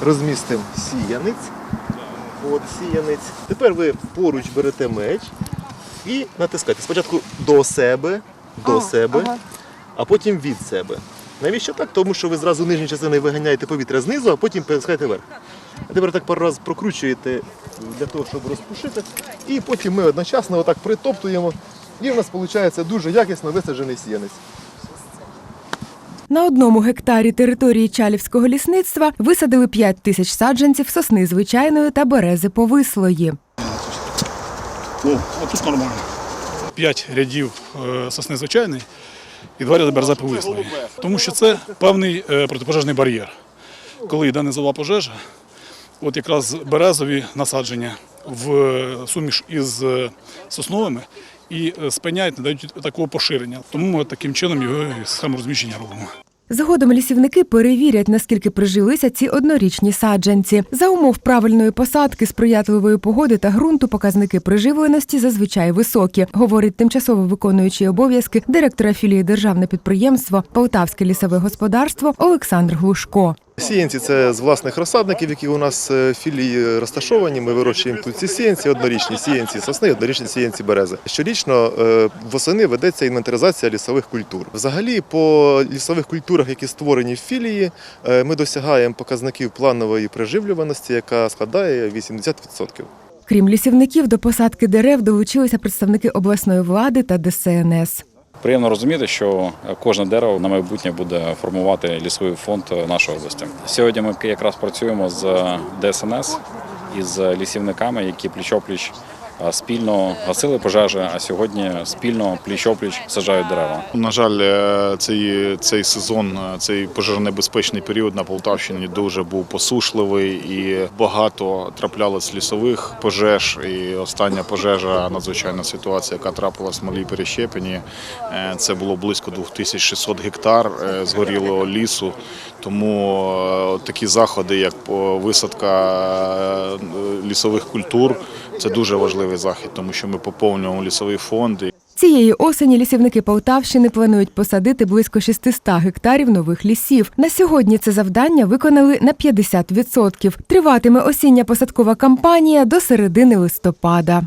Розмістимо сіянець. От сіянець. Тепер ви поруч берете меч і натискаєте. Спочатку до себе, до себе, а потім від себе. Навіщо так? Тому що ви зразу нижньою частиною виганяєте повітря знизу, а потім перескаєте вверх. А тепер так пару разів прокручуєте для того, щоб розпушити. І потім ми одночасно отак притоптуємо. І в нас виходить дуже якісно висаджений сіянець. На одному гектарі території Чалівського лісництва висадили 5 тисяч саджанців сосни звичайної та берези повислої. О, отут нормально. П'ять рядів е, сосни звичайної і два ряди берези повислої. Тому що це певний е, протипожежний бар'єр. Коли йде низова пожежа, от якраз березові насадження в е, суміш із сосновими і е, спиняють, не дають такого поширення. Тому ми таким чином його схему розміщення робимо. Згодом лісівники перевірять, наскільки прижилися ці однорічні саджанці. За умов правильної посадки, сприятливої погоди та ґрунту показники приживленості зазвичай високі, говорить тимчасово виконуючий обов'язки директора філії державне підприємство Полтавське лісове господарство Олександр Глушко. Сіянці це з власних розсадників, які у нас е, філії розташовані. Ми вирощуємо тут ці сіянці, однорічні сіянці сосни, однорічні сіянці берези. Щорічно е, восени ведеться інвентаризація лісових культур. Взагалі, по лісових культурах, які створені в філії, е, ми досягаємо показників планової приживлюваності, яка складає 80%. Крім лісівників, до посадки дерев долучилися представники обласної влади та ДСНС. Приємно розуміти, що кожне дерево на майбутнє буде формувати лісовий фонд нашої області. Сьогодні ми якраз працюємо з ДСНС і з лісівниками, які пліч-опліч спільно гасили пожежі, а сьогодні спільно пліч-опліч саджають дерева. На жаль, е, цей, цей сезон, е, цей пожежонебезпечний період на Полтавщині дуже був посушливий і багато траплялось лісових пожеж. І остання пожежа, надзвичайна ситуація, яка трапилась в малій перещепені. е, Це було близько 2600 гектар згорілого лісу. Тому такі заходи, як висадка лісових культур, це дуже важливий захід, тому що ми поповнюємо лісовий фонд. Цієї осені лісівники Полтавщини планують посадити близько 600 гектарів нових лісів. На сьогодні це завдання виконали на 50%. Триватиме осіння посадкова кампанія до середини листопада.